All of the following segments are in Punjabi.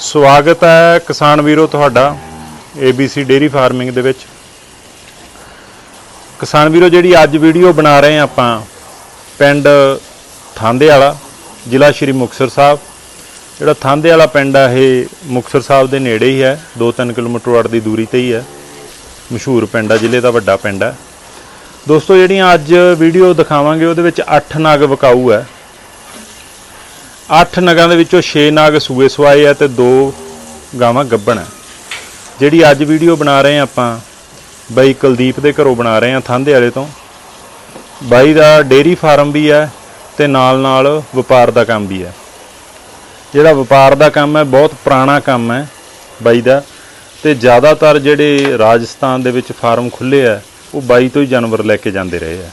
ਸਵਾਗਤ ਹੈ ਕਿਸਾਨ ਵੀਰੋ ਤੁਹਾਡਾ ABC ਡੇਰੀ ਫਾਰਮਿੰਗ ਦੇ ਵਿੱਚ। ਕਿਸਾਨ ਵੀਰੋ, ਜਿਹੜੀ ਅੱਜ ਵੀਡੀਓ ਬਣਾ ਰਹੇ ਹਾਂ ਆਪਾਂ, ਪਿੰਡ ਥਾਂਦੇ ਵਾਲਾ ਜ਼ਿਲ੍ਹਾ ਸ਼੍ਰੀ ਮੁਕਤਸਰ ਸਾਹਿਬ। ਜਿਹੜਾ ਥਾਂਦੇ ਵਾਲਾ ਪਿੰਡ ਆ, ਇਹ ਮੁਕਤਸਰ ਸਾਹਿਬ ਦੇ ਨੇੜੇ ਹੀ ਹੈ 2-3 ਕਿਲੋਮੀਟਰ ਵੱਟ ਦੀ ਦੂਰੀ ਤੇ ਹੀ ਹੈ। ਮਸ਼ਹੂਰ ਪਿੰਡ ਆ, ਜ਼ਿਲ੍ਹੇ ਦਾ ਵੱਡਾ ਪਿੰਡ ਹੈ ਦੋਸਤੋ, ਜਿਹੜੀਆਂ ਅੱਜ ਵੀਡੀਓ ਦਿਖਾਵਾਂਗੇ, ਉਹਦੇ ਵਿੱਚ 8 ਨਗ ਵਿਕਾਊ ਹੈ। 8 ਨਗਾਂ ਦੇ ਵਿੱਚੋਂ 6 ਨਾਗ ਸੂਏ ਸਵਾਏ ਆ ਤੇ 2 ਗਾਵਾਂ ਗੱਭਣ ਹੈ ਜਿਹੜੀ ਅੱਜ ਵੀਡੀਓ ਬਣਾ ਰਹੇ ਆ ਆਪਾਂ, ਬਾਈ ਕੁਲਦੀਪ ਦੇ ਘਰੋਂ ਬਣਾ ਰਹੇ ਆ ਥਾਂਦੇ ਵਾਲੇ ਤੋਂ। ਬਾਈ ਦਾ ਡੇਰੀ ਫਾਰਮ ਵੀ ਹੈ ਤੇ ਨਾਲ ਨਾਲ ਵਪਾਰ ਦਾ ਕੰਮ ਵੀ ਹੈ। ਜਿਹੜਾ ਵਪਾਰ ਦਾ ਕੰਮ ਹੈ, ਬਹੁਤ ਪੁਰਾਣਾ ਕੰਮ ਹੈ ਬਾਈ ਦਾ ਤੇ ਜ਼ਿਆਦਾਤਰ ਜਿਹੜੇ ਰਾਜਸਥਾਨ ਦੇ ਵਿੱਚ ਫਾਰਮ ਖੁੱਲੇ ਆ, ਉਹ ਬਾਈ ਤੋਂ ਹੀ ਜਾਨਵਰ ਲੈ ਕੇ ਜਾਂਦੇ ਰਹੇ ਆ।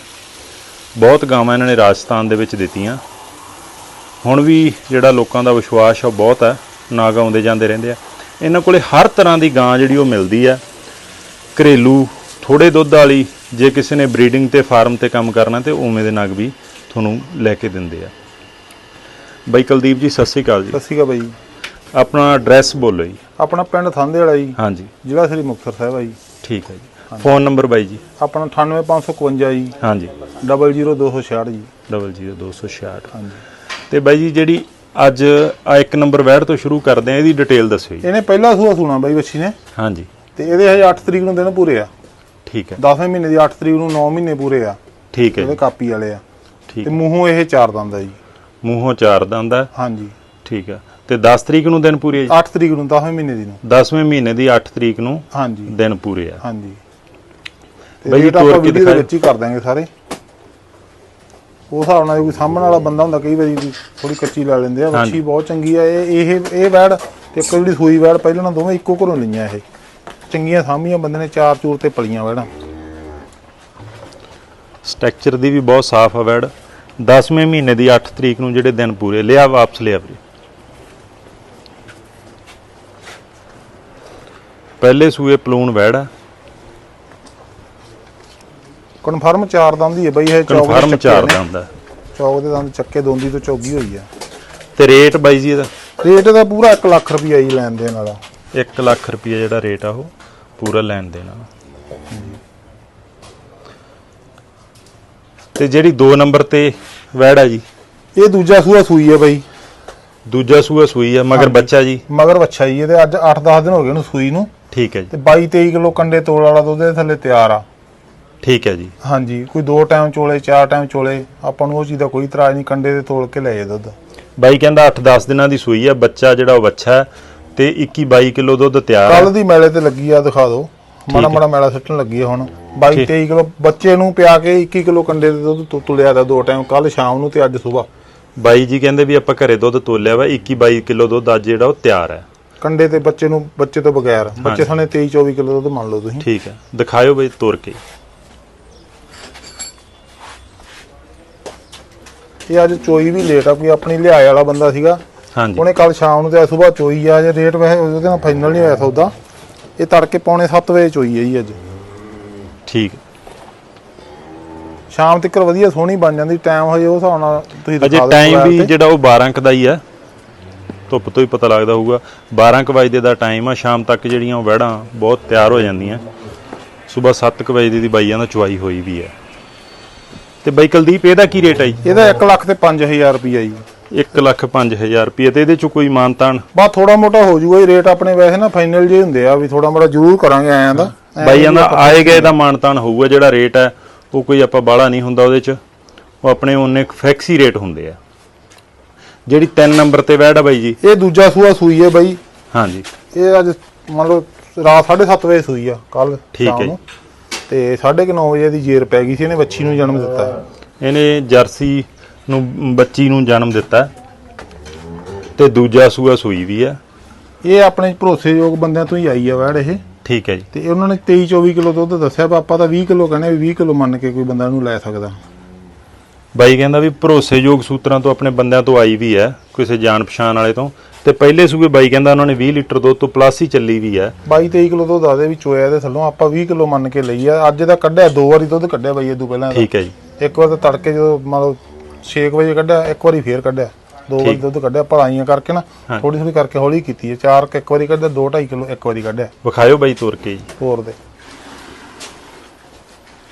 ਬਹੁਤ ਗਾਵਾਂ ਇਹਨਾਂ ਨੇ ਰਾਜਸਥਾਨ ਦੇ ਵਿੱਚ ਦਿੱਤੀਆਂ। ਹੁਣ ਵੀ ਜਿਹੜਾ ਲੋਕਾਂ ਦਾ ਵਿਸ਼ਵਾਸ ਆ ਉਹ ਬਹੁਤ ਹੈ ਨਾਗ ਆਉਂਦੇ ਜਾਂਦੇ ਰਹਿੰਦੇ ਆ। ਇਹਨਾਂ ਕੋਲੇ ਹਰ ਤਰ੍ਹਾਂ ਦੀ ਗਾਂ ਜਿਹੜੀ ਉਹ ਮਿਲਦੀ ਆ। ਘਰੇਲੂ ਥੋੜੇ ਦੁੱਧ ਵਾਲੀ ਜੇ ਕਿਸੇ ਨੇ ਬਰੀਡਿੰਗ ਤੇ ਫਾਰਮ ਤੇ ਕੰਮ ਕਰਨਾ ਤੇ ਉਵੇਂ ਦੇ ਨਗ ਵੀ ਤੁਹਾਨੂੰ ਲੈ ਕੇ ਦਿੰਦੇ ਆ। ਬਾਈ ਕੁਲਦੀਪ ਜੀ ਸਤਿ ਸ਼੍ਰੀ ਅਕਾਲ ਜੀ। ਸਤਿ ਸ਼੍ਰੀ ਅਕਾਲ ਬਾਈ ਆਪਣਾ ਐਡਰੈਸ ਬੋਲੋ ਜੀ। ਆਪਣਾ ਪਿੰਡ ਥਾਂਦੇ ਵਾਲਾ ਜੀ। ਹਾਂਜੀ। ਜ਼ਿਲ੍ਹਾ ਸ੍ਰੀ ਮੁਕਤਸਰ ਸਾਹਿਬ ਆ ਜੀ। ਠੀਕ ਹੈ ਜੀ। ਫੋਨ ਨੰਬਰ ਬਾਈ ਜੀ। ਆਪਣਾ 98551 ਜੀ। ਹਾਂਜੀ। 00266 ਜੀ। 00266 ਹਾਂਜੀ। ਤੇ ਬਾਈ ਜੀ ਜਿਹੜੀ ਅੱਜ ਆ ਇੱਕ ਨੰਬਰ ਵੈੜ ਤੋਂ ਸ਼ੁਰੂ ਕਰਦੇ ਆ ਇਹਦੀ ਡਿਟੇਲ ਦੱਸਿਓ ਜੀ। ਇਹਨੇ ਪਹਿਲਾ ਸੂਆ ਸੁਣਾ ਬਾਈ ਬੱਚੀ ਨੇ। ਹਾਂਜੀ। ਤੇ ਇਹਦੇ ਹਜੇ 8 ਤਰੀਕ ਨੂੰ ਦਿਨ ਪੂਰੇ ਆ। ਠੀਕ ਹੈ। 10ਵੇਂ ਮਹੀਨੇ ਦੀ 8 ਤਰੀਕ ਨੂੰ 9 ਮਹੀਨੇ ਪੂਰੇ ਆ। ਠੀਕ ਹੈ ਇਹਦੇ ਕਾਪੀ ਵਾਲੇ ਆ। ਠੀਕ ਤੇ ਮੂੰਹੋਂ ਇਹ ਚਾਰ ਦੰਦ ਆ ਜੀ। ਮੂੰਹੋਂ ਚਾਰ ਦੰਦ ਹਾਂਜੀ। ਠੀਕ ਹੈ। ਤੇ 10 ਤਰੀਕ ਨੂੰ ਦਿਨ ਪੂਰੇ ਆ ਜੀ? 8 ਤਰੀਕ ਨੂੰ 10ਵੇਂ ਮਹੀਨੇ ਦੀ ਨੂੰ। 10ਵੇਂ ਮਹੀਨੇ ਦੀ 8 ਤਰੀਕ ਨੂੰ ਹਾਂਜੀ। ਦਿਨ ਪੂਰੇ ਆ। ਹਾਂਜੀ। ਬਾਈ ਤੋਰ ਕੇ ਵੀਡੀਓ ਦੇ ਦਿਖਾਇਓ। ਵਿੱਚ ਹੀ ਕਰ ਦਾਂਗੇ ਸਾਰੇ। ਉਸ ਹਿਸਾਬ ਨਾਲ ਕੋਈ ਸਾਹਮਣ ਵਾਲਾ ਬੰਦਾ ਹੁੰਦਾ ਕਈ ਵਾਰੀ ਥੋੜੀ ਕੱਚੀ ਲੈ ਲੈਂਦੇ ਆ। ਬੱਚੀ ਬਹੁਤ ਚੰਗੀ ਆ ਇਹ ਇਹ ਇਹ ਵੈੜ ਤੇ ਇੱਕ ਜਿਹੜੀ ਸੂਈ ਵੈੜ ਪਹਿਲਾਂ ਨਾਲ ਦੋਵੇਂ ਇੱਕੋ ਘਰੋਂ ਲਈਆਂ ਇਹ। ਚੰਗੀਆਂ ਸਾਹਮੀਆਂ ਬੰਦੇ ਨੇ ਚਾਰ ਚੂਰ ਤੇ ਪਲੀਆਂ ਵੈੜਾਂ। ਸਟਰਕਚਰ ਦੀ ਵੀ ਬਹੁਤ ਸਾਫ਼ ਆ ਵੈੜ। 10ਵੇਂ ਮਹੀਨੇ ਦੀ 8 ਤਰੀਕ ਨੂੰ ਜਿਹੜੇ ਦਿਨ ਪੂਰੇ ਲਿਆ ਵਾਪਸ ਲਿਆ ਵੀਰੇ। ਪਹਿਲੇ ਸੂਏ ਪਲੂਣ ਵੈੜ ਆ। ਕਨਫਰਮ ਚਾਰ ਦੰਦ ਹੀ ਹੈ ਬਈ ਇਹ ਚੌਕ ਦੇ ਕਨਫਰਮ ਚੱਕੇ ਚਾਰ ਨੇ। ਦੰਦ ਆ ਚੌਕ ਦੇ ਦੰਦ ਚੱਕੇ ਦੋਂਦੀ ਤੋਂ ਚੌਗੀ ਹੋਈ ਆ ਤੇ ਰੇਟ ਬਾਈ ਜੀ ਇਹਦਾ? ਰੇਟ ਦਾ ਪੂਰਾ 1 ਲੱਖ ਰੁਪਈਆ ਹੀ ਲੈਣ ਦੇਣ ਵਾਲਾ। 1 ਲੱਖ ਰੁਪਏ ਜਿਹੜਾ ਰੇਟ ਆ ਉਹ ਪੂਰਾ ਲੈਣ ਦੇਣਾ ਤੇ ਜਿਹੜੀ 2 ਨੰਬਰ ਤੇ ਵੈੜ ਆ ਜੀ? ਇਹ ਦੂਜਾ ਸੂਆ ਸੂਈ ਹੈ ਬਈ। ਦੂਜਾ ਸੂਆ ਸੂਈ ਆ ਮਗਰ ਬੱਚਾ ਜੀ? ਮਗਰ ਵੱਛਾ ਜੀ ਇਹਦੇ ਅੱਜ 8-10 ਦਿਨ ਹੋ ਗਏ ਉਹਨੂੰ ਸੂਈ ਨੂੰ। ਠੀਕ ਹੈ ਜੀ। ਤੇ 22-23 ਕਿਲੋ ਕੰਡੇ ਤੋਲ ਵਾਲਾ ਦੁੱਧ ਦੇ ਥੱਲੇ ਤਿਆਰ ਆ। ਠੀਕ ਹੈ ਜੀ। ਹਾਂਜੀ ਕੋਈ ਦੋ ਟਾਈਮ ਚੋਲੇ ਚਾਰ ਟਾਈਮ ਚੋਲੇ ਆਪਾਂ ਨੂੰ ਉਹ ਚੀਜ਼ ਦਾ ਕੋਈ ਇਤਰਾਜ਼ ਨਹੀਂ ਕੰਡੇ ਦੇ ਤੋਲ ਕੇ ਲੈ ਜਾ ਦੁੱਧ। ਬਾਈ ਕਹਿੰਦਾ 8-10 ਦਿਨਾਂ ਦੀ ਸੂਈ ਆ ਬੱਚਾ ਜਿਹੜਾ ਉਹ ਹੈ ਤੇ 21-22 ਕਿਲੋ ਦੁੱਧ ਤਿਆਰ ਕੱਲ ਹੈ ਦੀ ਮੈਲੇ ਤੇ ਲੱਗੀ ਆ ਦਿਖਾ ਦਿਓ। ਮਾੜਾ ਹੈ। ਮਾੜਾ ਮੈਲਾ ਸਿੱਟਣ ਲੱਗੀ ਆ ਹੁਣ। 22-23 ਕਿਲੋ ਬੱਚੇ ਨੂੰ ਪਿਆ ਕੇ 21 ਕਿਲੋ ਕੰਡੇ ਦੇ ਦੁੱਧ ਤੁ- ਤੁਲਿਆ ਦਾ ਦੋ ਟਾਈਮ ਕੱਲ ਸ਼ਾਮ ਨੂੰ ਤੇ ਅੱਜ ਸਵੇਰ। ਬਾਈ ਜੀ ਕਹਿੰਦੇ ਵੀ ਆਪਾਂ ਘਰੇ ਦੁੱਧ ਤੋਲਿਆ ਵਾ 21-22 ਕਿਲੋ ਦੁੱਧ ਅੱਜ ਜਿਹੜਾ ਉਹ ਤਿਆਰ ਹੈ। ਕੰਡੇ ਤੇ ਬੱਚੇ ਨੂੰ ਬੱਚੇ ਤੋਂ ਬਗੈਰ। ਬੱਚੇ ਸਾਨੇ 23-24 ਕਿਲੋ ਦੁੱਧ ਮੰਨ ਲਓ ਤੁਸੀਂ। ਠੀਕ ਹੈ। ਦਿਖਾਇਓ ਬਾਈ ਤੋਰ ਕੇ। ਇਹ ਅੱਜ ਚੋਈ ਵੀ ਲੇਟ ਆ ਕੋਈ ਆਪਣੀ ਲਿਆਏ ਵਾਲਾ ਬੰਦਾ ਸੀਗਾ। ਹਾਂਜੀ। ਉਹਨੇ ਕੱਲ ਸ਼ਾਮ ਨੂੰ ਤੇ ਸਵੇਰ ਚੋਈ ਆ ਜੇ ਰੇਟ ਵੈਸੇ ਉਹਦੇ ਨਾਲ ਫਾਈਨਲ ਨਹੀਂ ਹੋਇਆ ਸੌਦਾ। ਇਹ ਤੜਕੇ ਪੌਣੇ 7 ਵਜੇ ਚੋਈ ਹੈ ਜੀ ਅੱਜ। ਠੀਕ। ਸ਼ਾਮ ਤੱਕ ਵਧੀਆ ਸੋਹਣੀ ਬਣ ਜਾਂਦੀ ਟਾਈਮ ਹਜੇ ਉਹ ਹਿਸਾਬ ਨਾਲ ਤੁਸੀਂ ਅਜੇ ਦਿਖਾ ਦਿਓ ਟਾਈਮ ਵੀ ਤੇ। ਜਿਹੜਾ ਉਹ 12 ਕੁ ਦਾ ਹੀ ਹੈ ਧੁੱਪ ਤੋਂ ਹੀ ਪਤਾ ਲੱਗਦਾ ਹੋਊਗਾ। 12 ਕੁ ਵਜੇ ਦਾ ਟਾਈਮ ਆ ਸ਼ਾਮ ਤੱਕ ਜਿਹੜੀਆਂ ਉਹ ਵਹਿੜਾਂ ਬਹੁਤ ਤਿਆਰ ਹੋ ਜਾਂਦੀਆਂ। ਸਵੇਰ 7 ਕੁ ਵਜੇ ਦੀ ਬਾਈਆਂ ਦਾ ਚੁਆਈ ਹੋਈ ਵੀ ਹੈ ਤੇ ਬਾਈ ਕੁਲਦੀਪ ਇਹਦਾ ਕੀ ਰੇਟ ਹੈ ਜੀ? ਇਹਦਾ 1 ਲੱਖ ਤੇ 5000 ਰੁਪਈਆ ਜੀ। 1 ਲੱਖ 5000 ਰੁਪਏ ਤੇ ਇਹਦੇ ਚ ਕੋਈ ਮਾਨਤਾਨ? ਬਾ ਥੋੜਾ ਮੋਟਾ ਹੋ ਜਾਊਗਾ ਇਹ ਰੇਟ ਆਪਣੇ ਵੈਸੇ ਨਾ ਫਾਈਨਲ ਜੇ ਹੁੰਦੇ ਆ ਵੀ ਥੋੜਾ ਮੋਟਾ ਜ਼ਰੂਰ ਕਰਾਂਗੇ ਆਇਆਂ ਦਾ ਬਾਈਆਂ ਦਾ ਆਏ ਗਏ ਦਾ ਮਾਨਤਾਨ ਹੋਊਗਾ ਜਿਹੜਾ ਰੇਟ ਹੈ ਉਹ ਕੋਈ ਆਪਾਂ ਬਾਹਲਾ ਨਹੀਂ ਹੁੰਦਾ ਉਹਦੇ ਚ। ਉਹ ਆਪਣੇ ਉਹਨੇ ਫਿਕਸ ਹੀ ਰੇਟ ਹੁੰਦੇ ਆ। ਜਿਹੜੀ 3 ਨੰਬਰ ਤੇ ਵੈੜ ਆ ਬਾਈ ਜੀ। ਇਹ ਦੂਜਾ ਸੂਆ ਸੂਈ ਹੈ ਬਾਈ। ਹਾਂਜੀ। ਇਹ ਅੱਜ ਮੰਨ ਲਓ ਰਾਤ 7:30 ਵਜੇ ਸੂਈ ਆ ਕੱਲ ਠੀਕ ਹੈ ਤੇ 9:30 ਵਜੇ ਦੀ ਜੇਰ ਪੈ ਗਈ ਸੀ ਇਹਨੇ ਬੱਚੀ ਨੂੰ ਜਨਮ ਦਿੱਤਾ। ਇਹਨੇ ਜਰਸੀ ਨੂੰ ਬੱਚੀ ਨੂੰ ਜਨਮ ਦਿੱਤਾ। ਤੇ ਦੂਜਾ ਸੂਆ ਸੂਈ ਵੀ ਹੈ ਇਹ ਆਪਣੇ ਭਰੋਸੇਯੋਗ ਬੰਦਿਆਂ ਤੋਂ ਹੀ ਆਈ ਆ ਵੈੜ ਇਹ। ਠੀਕ ਹੈ ਜੀ। ਤੇ ਉਹਨਾਂ ਨੇ 23 24 ਕਿਲੋ ਦੁੱਧ ਦੱਸਿਆ ਪਰ ਆਪਾਂ ਤਾਂ 20 ਕਿਲੋ ਕਹਿੰਦੇ ਵੀ 20 ਕਿਲੋ ਮੰਨ ਕੇ ਕੋਈ ਬੰਦਾ ਇਹਨੂੰ ਲੈ ਸਕਦਾ। ਬਾਈ ਕਹਿੰਦਾ ਵੀ ਭਰੋਸੇਯੋਗ ਸੂਤਰਾਂ ਤੋਂ ਆਪਣੇ ਬੰਦਿਆਂ ਤੋਂ ਆਈ ਵੀ ਹੈ ਕਿਸੇ ਜਾਣ ਪਛਾਣ ਵਾਲੇ ਤੋਂ। ਤੇ ਪਹਿਲੇ ਸੂਏ ਬਾਈ ਕਹਿੰਦਾ ਉਹਨਾਂ ਨੇ 20 ਲੀਟਰ ਦੁੱਧ ਤੋਂ ਪਲੱਸ ਹੀ ਚੱਲੀ ਵੀ ਹੈ। 22 23 ਕਿਲੋ ਦੁੱਧ ਆਦੇ ਵੀ ਚੋਇਆ ਇਹਦੇ ਥੱਲੋਂ ਆਪਾਂ 20 ਕਿਲੋ ਮੰਨ ਕੇ ਲਈ ਆ ਅੱਜ ਦਾ ਕੱਢਿਆ ਦੋ ਵਾਰੀ ਦੁੱਧ ਕੱਢਿਆ ਬਾਈ ਇਹ ਤੋਂ ਪਹਿਲਾਂ ਇਹਦਾ। ਠੀਕ ਹੈ ਜੀ। ਇੱਕ ਵਾਰ ਤਾਂ ਤੜਕੇ ਜਦੋਂ ਮੰਨ ਲਓ 6 ਵਜੇ ਕੱਢਿਆ ਇੱਕ ਵਾਰੀ ਫੇਰ ਕੱਢਿਆ। ਦੋ ਵਾਰੀ ਦੁੱਧ ਕੱਢਿਆ ਭਲਾਈਆਂ ਕਰਕੇ ਨਾ। ਥੋੜੀ ਥੋੜੀ ਕਰਕੇ ਹੌਲੀ ਕੀਤੀ ਹੈ। ਚਾਰ ਕੁ ਇੱਕ ਵਾਰੀ ਕੱਢਿਆ 2 2.5 ਕਿਲੋ ਇੱਕ ਵਾਰੀ ਕੱਢਿਆ। ਵਿਖਾਇਓ ਬਾਈ ਤੋਰ ਕੇ ਜੀ। ਹੋਰ ਦੇ।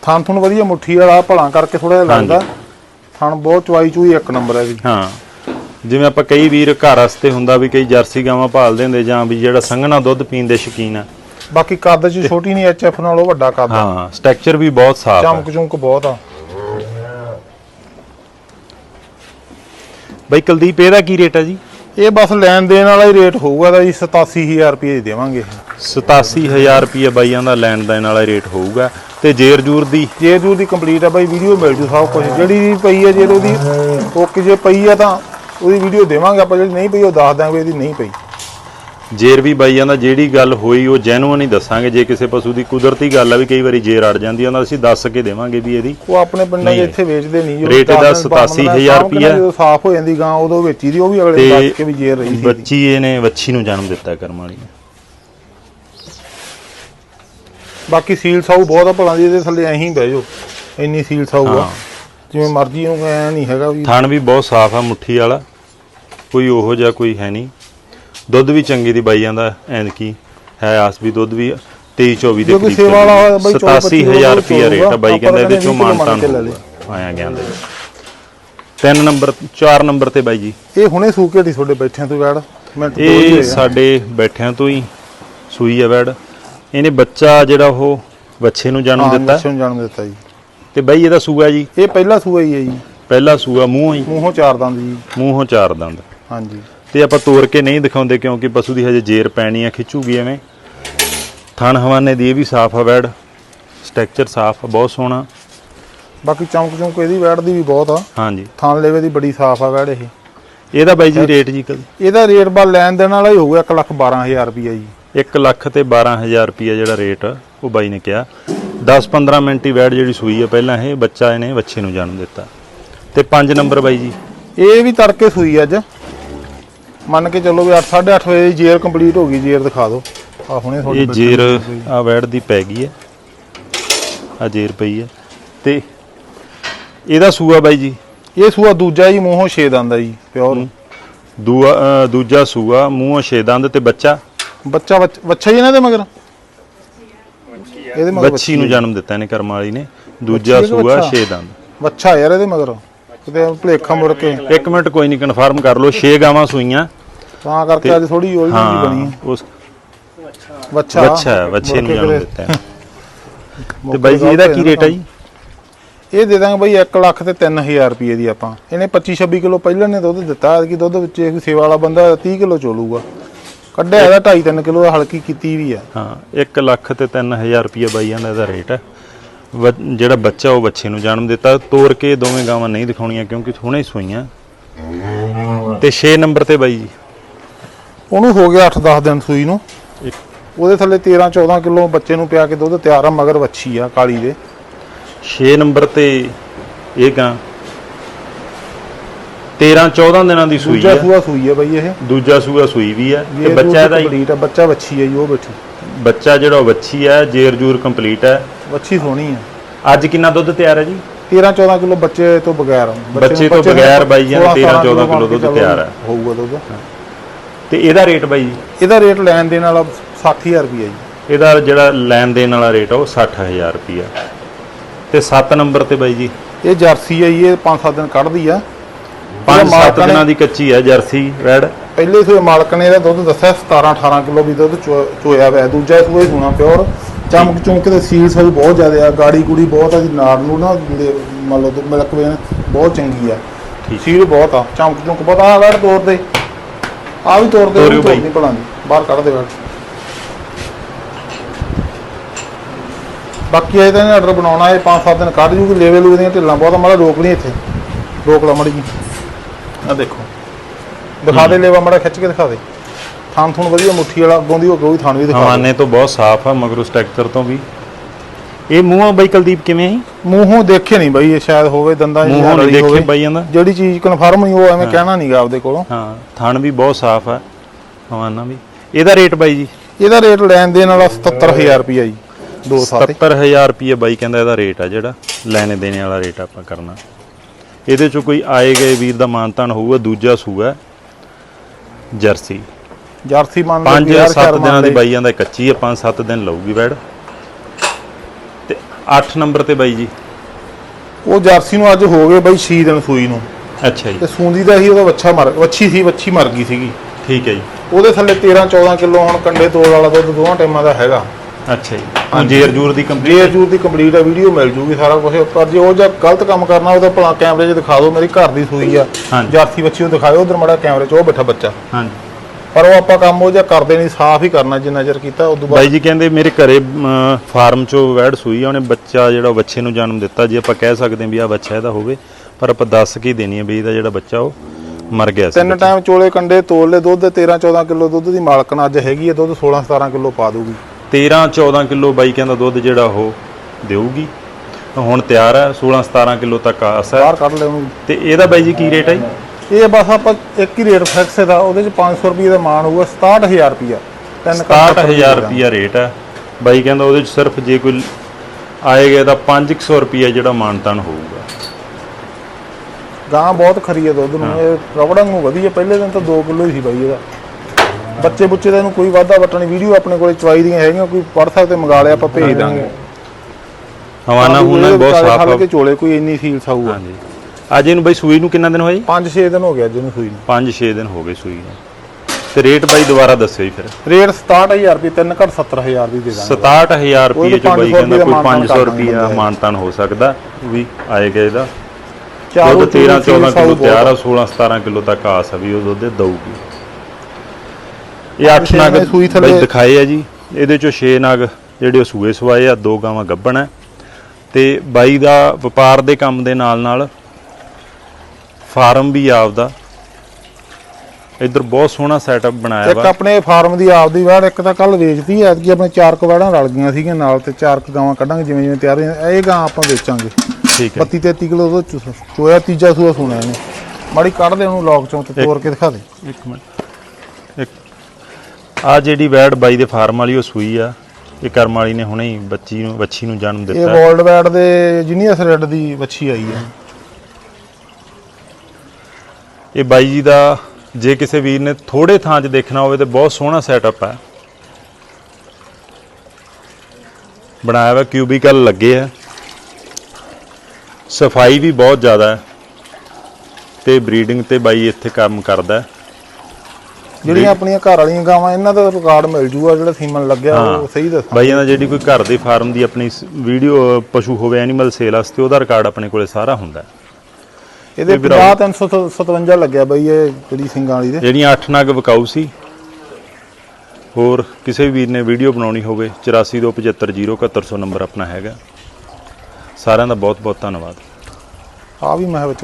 ਥਾਂ ਥੁਣ ਵਧੀਆ ਮੁੱਠੀ ਵਾਲਾ ਭਲਾ ਕਰਕੇ ਥੋੜਾ ਜਿਹਾ ਲੱਗਦਾ। ਥਣ ਬਹੁਤ ਚਵਾਈ ਚੂਈ ਇੱਕ ਨੰਬਰ ਹੈ ਜੀ। ਹਾਂ। ਜਿਵੇਂ ਆਪਾਂ ਕਈ ਵੀਰ ਘਰ ਵਾਸਤੇ ਹੁੰਦਾ ਵੀ ਕਈ ਜਰਸੀ ਗਾਵਾਂ ਭਾਲਦੇ ਹੁੰਦੇ ਜਾਂ ਵੀ ਜਿਹੜਾ ਸੰਘਣਾ ਦੁੱਧ ਪੀਣ ਦੇ ਸ਼ੌਕੀਨ ਆ। ਬਾਕੀ ਕੱਦ ਚ ਛੋਟੀ ਨਹੀਂ ਐਚਐਫ ਨਾਲੋਂ ਵੱਡਾ ਕੱਦ। ਹਾਂ ਸਟਰਕਚਰ ਵੀ ਬਹੁਤ ਸਾਫ਼ ਆ। ਚਮਕ ਚੁੰਕ ਬਹੁਤ ਆ। ਬਾਈ ਕੁਲਦੀਪ ਇਹਦਾ ਕੀ ਰੇਟ ਆ ਜੀ? ਇਹ ਬਸ ਲੈਣ ਦੇਣ ਵਾਲਾ ਹੀ ਰੇਟ ਹੋਊਗਾ ਦਾ ਜੀ 87000 ਰੁਪਏ ਦੇਵਾਂਗੇ। 87000 ਰੁਪਏ ਬਾਈਆਂ ਦਾ ਲੈਣ ਦੇਣ ਵਾਲਾ ਰੇਟ ਹੋਊਗਾ ਤੇ ਜੇਰ ਜੂਰ ਦੀ ਜੇ ਦੂਰ ਦੀ ਕੰਪਲੀਟ ਆ ਬਾਈ ਵੀਡੀਓ ਮਿਲ ਜੂ ਸਭ ਕੁਝ ਜਿਹੜੀ ਵੀ ਪਈ ਹੈ ਜੇ ਉਹਦੀ ਓਕੇ ਜੇ ਪਈ ਆ ਤਾਂ ਉਹਦੀ ਵੀਡੀਓ ਦੇਵਾਂਗੇ ਆਪਾਂ ਜਿਹੜੀ ਨਹੀਂ ਪਈ ਉਹ ਦੱਸ ਦਾਂਗੇ ਇਹਦੀ ਨਹੀਂ ਪਈ ਜੇਰ ਵੀ ਬਾਈਆਂ ਦਾ ਜਿਹੜੀ ਗੱਲ ਹੋਈ ਉਹ ਜੈਨੂਅਨ ਹੀ ਦੱਸਾਂਗੇ ਜੇ ਕਿਸੇ ਪਸ਼ੂ ਦੀ ਕੁਦਰਤੀ ਗੱਲ ਆ ਵੀ ਕਈ ਵਾਰੀ ਜੇਰ ਅੜ ਜਾਂਦੀ ਆ ਉਹਨਾਂ ਅਸੀਂ ਦੱਸ ਕੇ ਦੇਵਾਂਗੇ ਵੀ ਇਹਦੀ ਉਹ ਆਪਣੇ ਪਿੰਡਾਂ 'ਚ ਨਹੀਂ। ਇੱਥੇ ਵੇਚਦੇ ਨਹੀਂ ਰੇਟ ਇਹਦਾ 87,000 ਰੁਪਈਆ। ਜਦੋਂ ਸਾਫ਼ ਹੋ ਜਾਂਦੀ ਗਾਂ ਉਦੋਂ ਵੇਚੀ ਦੀ ਉਹ ਵੀ ਅਗਲੇ ਦੱਸ ਕੇ ਵੀ ਜੇਰ ਰਹੀ ਸੀ। ਬੱਚੀ ਇਹਨੇ ਵੱਛੀ ਨੂੰ ਜਨਮ ਦਿੱਤਾ ਕਰਮ ਵਾਲੀ ਨੇ। ਬਾਕੀ ਸੀਲ ਸਾਊ ਬਹੁਤ ਆ ਭਲਾਂ ਦੀ ਇਹਦੇ ਥੱਲੇ ਐਂ ਹੀ ਬਹਿ ਜਾਓ। ਇੰਨੀ ਸੀਲ ਸਾਊ ਆ। ਹਾਂ। ਜਿਵੇਂ ਮਰਜ਼ੀ ਉਹ ਐ ਨਹੀਂ ਹੈਗਾ ਵੀ। ਥਣ ਵੀ ਬਹੁਤ ਸਾਫ਼ ਆ ਮੁੱਠੀ ਵਾਲਾ। ਕੋਈ ਉਹੋ ਜਿਹਾ ਕੋਈ ਹੈ ਨਹੀਂ। ਦੁੱਧ ਵੀ ਚੰਗੀ ਦੀ ਬਾਈਆਂ ਦਾ ਐਨਕੀ। ਹੈ ਆਸ ਵੀ ਦੁੱਧ ਵੀ 23 24 ਦੇ ਜੋ ਕੋਈ ਕਰੀਬ ਸੇਵਾ ਵਾਲਾ ਹੋਇਆ ਬਾਈ, 87000 ਰੁਪਿਆ ਰੇਟ ਆ ਬਾਈ ਆਪਾਂ ਕਹਿੰਦੇ ਇਹਦੇ ਚੋਂ ਮੰਨ ਕੇ ਲੈ ਹੋਊਗਾ। ਆਇਆ ਗਿਆ ਦੇ ਤਿੰਨ ਨੰਬਰ ਚਾਰ ਨੰਬਰ ਤੇ ਬਾਈ ਜੀ। ਇਹ ਹੁਣੇ ਸੂਕੇ ਦੀ ਤੁਹਾਡੇ ਬੈਠਿਆਂ ਤੋਂ ਵੈੜ। ਮੈਂ ਤਾਂ ਦੋ ਹੀ ਇਹ ਹੋਏ ਆ। ਸਾਡੇ ਬੈਠਿਆਂ ਤੋਂ ਹੀ ਸੂਈ ਆ ਵੈੜ। ਇਹਨੇ ਬੱਚਾ ਜਿਹੜਾ ਉਹ ਬੱਚੇ ਨੂੰ ਜਨਮ ਹਾਂ ਦਿੱਤਾ। ਬੱਚੇ ਨੂੰ ਜਨਮ ਦਿੱਤਾ ਜੀ। ਤੇ ਬਾਈ ਇਹਦਾ ਸੂਆ ਜੀ? ਇਹ ਪਹਿਲਾ ਸੂਆ ਹੀ ਹੈ ਜੀ। ਪਹਿਲਾ ਸੂਆ ਮੂੰਹੋਂ ਹੀ? ਮੂੰਹੋਂ ਚਾਰ ਦੰਦ ਜੀ। ਮੂੰਹੋਂ ਚਾਰ ਦੰਦ। ਹਾਂਜੀ। ਤੇ ਆਪਾਂ ਤੋੜ ਕੇ ਨਹੀਂ ਦਿਖਾਉਂਦੇ ਕਿਉਂਕਿ ਪਸ਼ੂ ਦੀ ਹਜੇ ਜੇਰ ਪੈਣੀ ਆ ਖਿੱਚੂਗੀ ਐਵੇਂ। ਥਣ ਹਵਾਨੇ ਦੀ ਇਹ ਵੀ ਸਾਫ਼ ਆ ਵੈੜ। ਸਟਰਕਚਰ ਸਾਫ਼ ਆ ਬਹੁਤ ਸੋਹਣਾ। ਬਾਕੀ ਚਮਕ ਚਮਕ ਇਹਦੀ ਵੈੜ ਦੀ ਵੀ ਬਹੁਤ ਆ। ਹਾਂਜੀ। ਥਾਂ ਲੇਵੇ ਦੀ ਬੜੀ ਸਾਫ਼ ਆ ਵੈੜ ਇਹ। ਇਹਦਾ ਬਾਈ ਜੀ ਰੇਟ ਜੀ ਇਹਦਾ ਰੇਟ ਬਾ ਲੈਣ ਦੇਣ ਵਾਲਾ ਹੀ ਹੋਊਗਾ 1 ਲੱਖ 12000 ਰੁਪਈਆ ਜੀ। 1 ਲੱਖ ਤੇ 12000 ਰੁਪਿਆ ਜਿਹੜਾ ਰੇਟ ਉਹ ਬਾਈ ਨੇ ਕਿਹਾ। 10-15 ਮਿੰਟ ਹੀ ਵੈੜ ਜਿਹੜੀ ਸੂਈ ਆ ਪਹਿਲਾਂ ਇਹ ਬੱਚਾ ਇਹਨੇ ਬੱਚੇ ਨੂੰ ਜਨਮ ਦਿੱਤਾ। ਤੇ 5 ਨੰਬਰ ਬਾਈ ਜੀ। ਇਹ ਵੀ ਤੜਕੇ ਸੂਈ ਅੱਜ। ਮੰਨ ਕੇ ਚੱਲੋ ਵੀ 8:30 ਵਜੇ ਜੇਰ ਕੰਪਲੀਟ ਹੋ ਗਈ ਜੇਰ ਦਿਖਾ ਦਿਓ। ਆ ਹੁਣੇ ਤੁਹਾਡੇ ਇਹ ਜੇਰ। ਆ ਵੈੜ ਦੀ ਪੈ ਗਈ ਹੈ ਆ ਜੇਰ ਪਈ ਹੈ ਤੇ ਇਹਦਾ ਸੂਆ ਬਾਈ ਜੀ। ਇਹ ਸੂਆ ਦੂਜਾ ਜੀ ਮੂੰਹੋਂ ਛੇ ਦੰਦ ਆ ਜੀ ਪਿਓਰ ਦੂਆ ਦੂਜਾ ਸੂਆ ਮੂੰਹੋਂ ਛੇ ਦੰਦ ਤੇ ਬੱਚਾ। ਬੱਚਾ ਬੱਚ- ਬੱਚਾ ਹੀ ਇਹਨਾਂ ਦੇ ਮਗਰ? ਇਹਦੇ ਮਗਰ ਬੱਚੀ ਨੂੰ ਜਨਮ ਦਿੱਤਾ ਇਹਨੇ ਕਰਮ ਵਾਲੀ ਨੇ। ਦੂਜਾ ਬੱਚੀ ਹੈ ਕਿ ਸੂਆ ਬੱਚਾ? ਦੰਦ। ਬੱਚਾ ਯਾਰ ਇਹਦੇ ਮਗਰ। ਕਿਤੇ ਭਲੇਖਾ ਮੁੜ ਕੇ। ਇੱਕ ਮਿੰਟ ਕੋਈ ਨਹੀਂ ਕਨਫਰਮ ਕਰ ਲਓ ਛੇ ਗਾਵਾਂ ਸੂਈਆਂ। ਤਾਂ ਕਰਕੇ ਅੱਜ ਥੋੜੀ ਬਣੀ ਹਾਂ ਹੈ। ਉਸ ਬੱਚਾ। ਬੱਚਾ ਹੈ, ਬੱਚੇ ਮੁੜ ਨੂੰ ਕੇ ਜਨਮ ਕਿਤੇ। ਦਿੱਤਾ ਹੈ। ਤੇ ਬਾਈ ਜੀ ਇਹਦਾ ਕੀ ਰੇਟ ਹੈ ਜੀ? ਇਹ ਦੇ ਦਾਂਗੇ ਬਾਈ 1 ਲੱਖ ਤੇ 3000 ਰੁਪਏ ਦੀ ਆਪਾਂ। ਇਹਨੇ 25 26 ਕਿਲੋ ਪਹਿਲਾਂ ਨੇ ਦੁੱਧ ਦਿੱਤਾ ਕਿ ਦੁੱਧ ਵਿੱਚ ਇਹ ਸੇਵਾ ਵਾਲਾ ਬੰਦਾ 30 ਕਿਲੋ ਚੋਲੂਗਾ। ਕੱਢਿਆ ਇਹਦਾ 2.5 3 ਕਿਲੋ ਹਲਕੀ ਕੀਤੀ ਵੀ ਆ। ਹਾਂ 1 ਲੱਖ ਤੇ 3000 ਰੁਪਏ ਬਾਈਆਂ ਦਾ ਇਹਦਾ ਰੇਟ ਹੈ। ਵ- ਜਿਹੜਾ ਬੱਚਾ ਉਹ ਬੱਚੇ ਨੂੰ ਜਨਮ ਦਿੱਤਾ। ਤੋੜ ਕੇ ਦੋਵੇਂ ਗਾਵਾਂ ਨਹੀਂ ਦਿਖਾਉਣੀਆਂ ਕਿਉਂਕਿ ਹੁਣੇ ਹੀ ਸੂਈਆਂ। ਤੇ 6 ਨੰਬਰ ਤੇ ਬਾਈ। ਜੀ ਉਹਨੂੰ ਹੋ ਗਿਆ 8-10 ਦਿਨ ਸੂਈ ਨੂੰ। ਇੱਕ- ਉਹਦੇ ਥੱਲੇ 13-14 ਕਿਲੋ ਬੱਚੇ ਨੂੰ ਪਿਆ ਕੇ ਦੁੱਧ ਤਿਆਰ ਆ ਮਗਰ ਵੱਛੀ ਆ ਕਾਲੀ ਦੇ। 6 ਨੰਬਰ ਤੇ ਇਹ ਗਾਂ 13 14 ਦਿਨਾਂ ਦੀ ਸੂਈ ਦੂਜਾ ਹੈ ਸੂਆ ਸੂਈ ਆ ਬਈ ਇਹ। ਦੂਜਾ ਸੂਆ ਸੂਈ ਵੀ ਹੈ ਤੇ ਬੱਚਾ ਇਹਦਾ ਹੀ ਕੰਪਲੀਟ ਆ ਬੱਚਾ ਵੱਛੀ ਆ ਜੀ ਉਹ ਬੈਠੀ ਬੱਚਾ ਜਿਹੜਾ ਉਹ ਵੱਛੀ ਹੈ ਜੇਰ ਜੂਰ ਕੰਪਲੀਟ ਹੈ ਵੱਛੀ ਸੋਹਣੀ ਆ। ਅੱਜ ਕਿੰਨਾ ਦੁੱਧ ਤਿਆਰ ਹੈ ਜੀ? 13-14 ਕਿਲੋ ਬੱਚੇ ਤੋਂ ਬਗੈਰ ਬੱਚੇ ਤੋਂ ਬਗੈਰ ਬਾਈ ਜਾਨ 13-14 ਕਿਲੋ ਦੁੱਧ ਤਿਆਰ ਆ। ਹੋਊਗਾ ਦੁੱਧ। ਤੇ ਇਹਦਾ ਰੇਟ ਬਾਈ? ਜੀ ਇਹਦਾ ਰੇਟ ਲੈਣ ਦੇਣ ਵਾਲਾ 60000 ਰੁਪਏ ਜੀ। ਇਹਦਾ ਜਿਹੜਾ ਲੈਣ ਦੇਣ ਵਾਲਾ ਰੇਟ ਆ ਉਹ 60000 ਰੁਪਿਆ ਤੇ 7 ਨੰਬਰ ਤੇ ਬਾਈ ਜੀ? ਇਹ ਜਰਸੀ ਆ ਜੀ ਇਹ 5-7 ਦਿਨ ਕੱਢਦੀ ਆ। 5-7 ਮਾਲਕਾਂ ਨੇ- ਦਿਨਾਂ ਦੀ ਕੱਚੀ ਹੈ ਜਰਸੀ ਰੈਡ। ਪਹਿਲੇ ਸੂਏ ਮਾਲਕ ਨੇ ਇਹਦਾ ਦੁੱਧ ਦੱਸਿਆ 17-18 ਕਿਲੋ ਵੀ ਦੁੱਧ ਚੋਇਆ ਹੋਇਆ। ਦੂਜਾ ਸੂਏ ਸੂਣਾ ਪਿਓਰ। ਚਮਕ ਚੁੰਕ ਤੇ ਸੀਲ ਸਾਈ ਬਹੁਤ ਜ਼ਿਆਦਾ ਆ ਗਾੜੀ ਗੁੜੀ ਬਹੁਤ ਆ ਜੀ ਨਾੜ ਨੂੰ ਨਾ ਮੰਨ ਲਓ ਦੁੱਧ ਮਿਲਕ ਵੇਨ ਬਹੁਤ ਚੰਗੀ ਆ। ਸੀਲ ਬਹੁਤ ਆ ਚਮਕ ਚੁੰਕ ਬਹੁਤ ਆ। ਵੜ ਤੋੜ ਦੇ। ਆ ਵੀ ਤੋੜ ਦੇ। ਨਹੀਂ ਭਲਾਂ ਦੀ ਬਾਹਰ ਕੱਢ ਦੇ ਵੜ ਬਾਕੀ ਇਹਦਾ ਨੇ ਆਰਡਰ ਬਣਾਉਣਾ ਇਹ 5-7 ਦਿਨ ਕੱਢ ਜੂਗੀ ਲੈਵਲ ਲੂ ਦੀਆਂ ਢਿੱਲਾਂ ਬਹੁਤ ਮਾੜਾ ਰੋਕ ਲਈ ਇੱਥੇ। ਰੋਕ ਲਾ ਮੜੀ ਜੀ ਆ ਦੇਖੋ। ਦਿਖਾ ਦੇ ਲੇਵਾ ਮੜਾ ਖਿੱਚ ਕੇ ਦਿਖਾ ਦੇ। ਥਾਨ ਥੂਨ ਵਧੀਆ ਮੁੱਠੀ ਵਾਲਾ ਅੱਗੋਂ ਦੀ ਉਹ ਵੀ ਥਾਨ ਵੀ ਦਿਖਾ ਦੇ। ਹਵਾਨੇ ਤੋਂ ਬਹੁਤ ਸਾਫ਼ ਆ ਮਗਰੋਂ ਸਟਰਕਚਰ ਤੋਂ ਵੀ। ਇਹ ਮੂੰਹੋਂ ਬਾਈ ਕੁਲਦੀਪ ਕਿਵੇਂ ਹੈ ਮੂੰਹੋਂ ਦੇਖੇ ਨਹੀਂ ਬਾਈ ਇਹ ਸ਼ਾਇਦ ਹੋਵੇ ਦੰਦਾਂ ਦੀ ਮੂੰਹੋਂ ਨਹੀਂ। ਦੇਖੇ ਬਾਈ ਜਾਂਦਾ। ਜਿਹੜੀ ਚੀਜ਼ ਕਨਫਰਮ ਨਹੀਂ ਉਹ ਐਵੇਂ ਕਹਿਣਾ ਨਹੀਂਗਾ ਆਪਦੇ ਕੋਲੋਂ। ਹਾਂ ਥਣ ਵੀ ਬਹੁਤ ਸਾਫ਼ ਆ ਹਵਾਨਾ ਵੀ। ਇਹਦਾ ਰੇਟ ਬਾਈ ਜੀ? ਇਹਦਾ ਰੇਟ ਲੈਣ ਦੇਣ ਵਾਲਾ 77000 ਰੁਪਿਆ ਜੀ ਦੋ ਸਾਤੇ। 70000 ਰੁਪਏ ਬਾਈ ਕਹਿੰਦਾ ਇਹਦਾ ਰੇਟ ਆ ਜਿਹੜਾ ਲੈਣੇ ਦੇਣੇ ਵਾਲਾ ਰੇਟ ਆਪਾਂ ਕਰਨਾ। ਇਹਦੇ ਚੋਂ ਕੋਈ ਆਏ ਗਏ ਵੀਰ ਦਾ ਮਾਨਤਾਨ ਹੋਊਗਾ ਦੂਜਾ ਸੂਆ ਜਰਸੀ। ਜਰਸੀ ਮੰਨ ਲਓ 5 ਵੀ ਯਾਰ 7 ਖੈਰ ਮੰਨ ਦਿਨਾਂ ਦੀ। ਬਾਈਆਂ ਦਾ ਕੱਚੀ ਆ 5 7 ਦਿਨ ਲਊਗੀ ਵੈੜ। ਤੇ 8 ਨੰਬਰ ਤੇ ਬਾਈ ਜੀ। ਉਹ ਜਰਸੀ ਨੂੰ ਅੱਜ ਹੋ ਗਏ ਬਈ 6 ਦਿਨ ਸੂਈ ਨੂੰ। ਅੱਛਾ ਜੀ। ਤੇ ਸੂੰਦੀ ਦਾ ਹੀ ਉਹਦਾ ਵੱਛਾ ਮਰ ਵੱਛੀ ਸੀ ਵੱਛੀ ਮਰ ਗਈ ਸੀਗੀ। ਠੀਕ ਹੈ ਜੀ। ਉਹਦੇ ਥੱਲੇ 13 14 ਕਿਲੋ ਹੁਣ ਕੰਡੇ ਤੋਲ ਵਾਲਾ ਦੁੱਧ ਦੋਵਾਂ ਟਾਈਮਾਂ ਦਾ ਹੈਗਾ। ਅੱਛਾ ਜੀ। ਹੁਣ ਜੇਰ ਜੂਰ ਦੀ ਕੰਪਲੀਟ ਜੇ ਜੂਰ ਦੀ ਕੰਪਲੀਟ ਆ ਵੀਡੀਓ ਮਿਲ ਜੂਗੀ ਸਾਰਾ ਕੁਝ ਪਰ ਜੇ ਉਹ ਜਾਂ ਗਲਤ ਕੰਮ ਕਰਨਾ ਉਹਦਾ ਭਲਾ ਕੈਮਰੇ 'ਚ ਦਿਖਾ ਦਿਓ ਮੇਰੀ ਘਰ ਦੀ ਸੂਈ ਆ। ਹਾਂਜੀ। ਜਰਸੀ ਬੱਚੀ ਉਹ ਦਿਖਾਇਓ ਉਧਰ ਮੜਾ ਕੈਮਰੇ 'ਚ ਉਹ ਬੈਠਾ ਬੱਚਾ। ਹਾਂਜੀ। ਪਰ ਉਹ ਆਪਾਂ ਕੰਮ ਉਹ ਜਿਹਾ ਕਰਦੇ ਨਹੀਂ ਸਾਫ਼ ਹੀ ਕਰਨਾ ਜਿੰਨਾ ਚਿਰ ਕੀਤਾ ਉਦੋਂ ਬਾਈ ਬਾਅਦ ਜੀ ਕਹਿੰਦੇ ਮੇਰੇ ਘਰੇ ਅਮ, ਫਾਰਮ ਚੋਂ ਵੈੜ ਸੂਈ ਆ ਉਹਨੇ ਬੱਚਾ ਜਿਹੜਾ ਉਹ ਬੱਚੇ ਨੂੰ ਜਨਮ ਦਿੱਤਾ। ਜੀ ਆਪਾਂ ਕਹਿ ਸਕਦੇ ਹਾਂ ਵੀ ਆ ਬੱਚਾ ਇਹਦਾ ਹੋਵੇ ਪਰ ਆਪਾਂ ਦੱਸ ਕੇ ਹੀ ਦੇਣੀ ਹੈ ਵੀ ਇਹਦਾ ਜਿਹੜਾ ਬੱਚਾ ਉਹ ਮਰ ਗਿਆ ਸੀ ਤਿੰਨ ਟਾਈਮ ਚੋਲੇ ਕੰਡੇ ਤੋਲ ਲੈ ਦੁੱਧ 13 14 ਕਿਲੋ ਦੁੱਧ ਦੀ ਮਾਲਕਣ ਅੱਜ ਹੈਗੀ ਹੈ ਦੁੱਧ 16 17 ਕਿਲੋ ਪਾ ਦੂਗੀ 13 14 ਕਿਲੋ ਬਾਈ ਕਹਿੰਦਾ ਦੁੱਧ ਜਿਹੜਾ ਉਹ ਦੇਊਗੀ। ਹੁਣ ਤਿਆਰ ਹੈ 16 17 ਕਿਲੋ ਤੱਕ ਆਸ ਹੈ ਬਾਹਰ ਕੱਢ ਲੈ ਉਹਨੂੰ ਤੇ ਇਹਦਾ ਬਾਈ ਜੀ ਕੀ ਰੇਟ ਹੈ ਜੀ? ਇਹ ਬਸ ਆਪਾਂ ਇੱਕ ਹੀ ਰੇਟ ਫਿਕਸ ਦਾ ਉਹਦੇ 'ਚ 500 ਰੁਪਏ ਦਾ ਮਾਨ ਹੋਊਗਾ 67000 ਰੁਪਿਆ ਤਿੰਨ ਘੱਟ 67000 ਰੁਪਿਆ ਰੇਟ ਹੈ। ਬਾਈ ਕਹਿੰਦਾ ਉਹਦੇ ਚ ਸਿਰਫ ਜੇ ਕੋਈ ਆਏਗਾ ਤਾਂ 500 ਰੁਪਿਆ ਜਿਹੜਾ ਮਾਨਤਾਨ ਹੋਊਗਾ। ਗਾਂ ਬਹੁਤ ਖਰੀ ਹੈ ਦੁੱਧ ਨੂੰ ਇਹ ਰਬੜਾਂ ਨੂੰ ਵਧੀਆ ਪਹਿਲੇ ਦਿਨ ਤਾਂ 2 ਕਿਲੋ ਹੀ ਸੀ ਬਾਈ ਇਹਦਾ। ਬੱਚੇ ਬੁੱਚੇ ਦਾ ਇਹਨੂੰ ਕੋਈ ਵਾਧਾ ਵਟਣੀ ਵੀਡੀਓ ਆਪਣੇ ਕੋਲੇ ਚਵਾਈ ਦੀਆਂ ਹੈਗੀਆਂ ਕੋਈ WhatsApp ਤੇ ਮੰਗਾ ਲਿਆ ਆਪਾਂ ਭੇਜ ਦਾਂਗੇ ਹਵਾਨਾ ਹੁਣਾ ਬਹੁਤ ਸਾਫ਼ ਆ। ਚੋਲੇ ਕੋਈ ਇੰਨੀ ਸੀਲ ਸਾਊ ਆ। ਹਾਂਜੀ। ਅੱਜ ਇਹਨੂੰ ਬਾਈ ਸੂਈ ਨੂੰ ਕਿੰਨਾ ਦਿਨ ਹੋਇਆ ਜੀ 5-6 ਦਿਨ ਹੋ ਗਿਆ ਅੱਜ ਇਹਨੂੰ ਸੂਈ ਨੂੰ। 5-6 ਦਿਨ ਹੋ ਗਏ ਸੂਈ ਨੂੰ। ਤੇ ਰੇਟ ਬਾਈ ਦੁਬਾਰਾ ਦੱਸਿਓ ਜੀ ਫਿਰ। ਰੇਟ 67000 ਰੁਪਏ ਤਿੰਨ ਘੱਟ 70000 ਦੀ ਦੇ ਦਾਂਗੇ। 67000 ਰੁਪਏ ਚ ਬਾਈ 500 ਕਹਿੰਦਾ ਕੋਈ ਰੁਪਏ 500 ਦਾ ਰੁਪਏ ਮਾਨਤਾਨ ਹੋ ਸਕਦਾ ਵੀ ਆਏਗਾ ਇਹਦਾ ਦੁੱਧ 13 ਚੂਰ 14 ਸਾਊ ਕਿਲੋ ਤਿਆਰ ਆ। 16 17 ਕਿਲੋ ਤੱਕ ਆਸ ਆ ਵੀ ਉਹ ਦੁੱਧ ਦਊਗੀ। ਇਹ 8 ਛੇ ਨਗ ਸੂਈ ਥੱਲੇ- ਦਿਖਾਏ ਆ ਜੀ। ਇਹਦੇ ਚੋਂ 6 ਨਗ ਜਿਹੜੇ ਉਹ ਸੂਏ ਸਵਾਏ ਆ ਦੋ ਗਾਵਾਂ ਗੱਬਣ ਆ। ਤੇ ਬਾਈ ਦਾ ਵਪਾਰ ਦੇ ਕੰਮ ਦੇ ਨਾਲ ਨਾਲ ਫਾਰਮ ਵੀ ਆਪਦਾ। ਇੱਧਰ ਬਹੁਤ ਸੋਹਣਾ ਸੈਟਅਪ ਬਣਾਇਆ ਇੱਕ ਵਾ। ਆਪਣੇ ਫਾਰਮ ਦੀ ਆਪਦੀ ਵਾੜ ਇੱਕ ਤਾਂ ਕੱਲ ਵੇਚਦੀ ਐ ਐਤਕੀ ਆਪਣੇ ਚਾਰ ਕੁ ਵਾੜਾਂ ਰਲ ਗਈਆਂ ਸੀਗੀਆਂ ਨਾਲ ਤੇ ਚਾਰ ਕੁ ਗਾਵਾਂ ਕੱਢਾਂਗੇ ਜਿਵੇਂ ਜਿਵੇਂ ਤਿਆਰ ਹੋਈਆਂ। ਇਹ ਗਾਂ ਆਪਾਂ ਵੇਚਾਂਗੇ। ਠੀਕ ਹੈ। 32 33 ਕਿਲੋ ਚੋ- ਚੋਇਆ ਤੀਜਾ ਸੂਆ ਸੁਣਿਆ ਇਹਨੇ। ਮਾੜੀ ਕੱਢ ਦੇ ਉਹਨੂੰ ਲੋਕ ਚੋਂ ਤੇ ਤੋੜ ਕੇ ਦਿਖਾ ਦੇ। ਇੱਕ ਮਿੰਟ। ਇੱਕ ਆ ਜਿਹੜੀ ਵੈੜ ਬਾਈ ਦੇ ਫਾਰਮ ਵਾਲੀ ਉਹ ਸੂਈ ਆ ਇਹ ਕਰਮ ਵਾਲੀ ਨੇ ਹੁਣੇ ਹੀ ਬੱਚੀ ਨੂੰ ਬੱਚੀ ਨੂੰ ਜਨਮ ਇਹ ਦਿੱਤਾ ਵਰਲਡ ਵੈਡ ਦੇ ਜੀਨੀਅਸ ਰੈਡ ਦੀ ਵੱਛੀ ਆਈ ਹੈ ਇਹ ਬਾਈ ਜੀ ਦਾ ਜੇ ਕਿਸੇ ਵੀਰ ਨੇ ਥੋੜੇ ਥਾਂ 'ਚ ਦੇਖਣਾ ਹੋਵੇ ਤੇ ਬਹੁਤ ਸੋਹਣਾ ਸੈਟਅਪ ਹੈ ਬਣਾਇਆ ਹੋਇਆ ਕਿਊਬੀਕਲ ਲੱਗੇ ਆ। ਸਫ਼ਾਈ ਵੀ ਬਹੁਤ ਜ਼ਿਆਦਾ ਹੈ। ਤੇ ਬਰੀਡਿੰਗ ਤੇ ਬਾਈ ਇੱਥੇ ਕੰਮ ਕਰਦਾ ਹੈ। ਜਿਹੜੀਆਂ ਆਪਣੀਆਂ ਘਰ ਵਾਲੀਆਂ ਗਾਵਾਂ ਇਹਨਾਂ ਦਾ ਰਿਕਾਰਡ ਮਿਲ ਜੂਗਾ ਜਿਹੜਾ ਸੀਮਨ ਲੱਗਿਆ ਉਹ ਸਹੀ ਦੱਸਾਂ। ਬਾਈਆਂ ਦਾ ਜਿਹੜੀ ਕੋਈ ਘਰ ਦੇ ਫਾਰਮ ਦੀ ਆਪਣੀ ਵੀਡੀਓ ਪਸ਼ੂ ਹੋਵੇ ਐਨੀਮਲ ਸੇਲ ਵਾਸਤੇ ਉਹਦਾ ਰਿਕਾਰਡ ਆਪਣੇ ਕੋਲੇ ਸਾਰਾ ਹੁੰਦਾ। ਇਹਦੇ ਇਹ ਵੀਰਾ- 50 357 ਲੱਗਿਆ ਬਈ ਇਹ ਜਿਹੜੀ ਸਿੰਘਾਂ ਵਾਲੀ ਦੇ। ਜਿਹੜੀਆਂ 8 ਨਗ ਵਿਕਾਊ ਸੀ। ਹੋਰ ਕਿਸੇ ਵੀਰ ਨੇ ਵੀਡੀਓ ਬਣਾਉਣੀ ਹੋਵੇ 8427507100 ਨੰਬਰ ਆਪਣਾ ਹੈਗਾ। ਸਾਰਿਆਂ ਦਾ ਬਹੁਤ ਬਹੁਤ ਧੰਨਵਾਦ। ਆ ਵੀ ਮੈਂ ਵਿੱਚ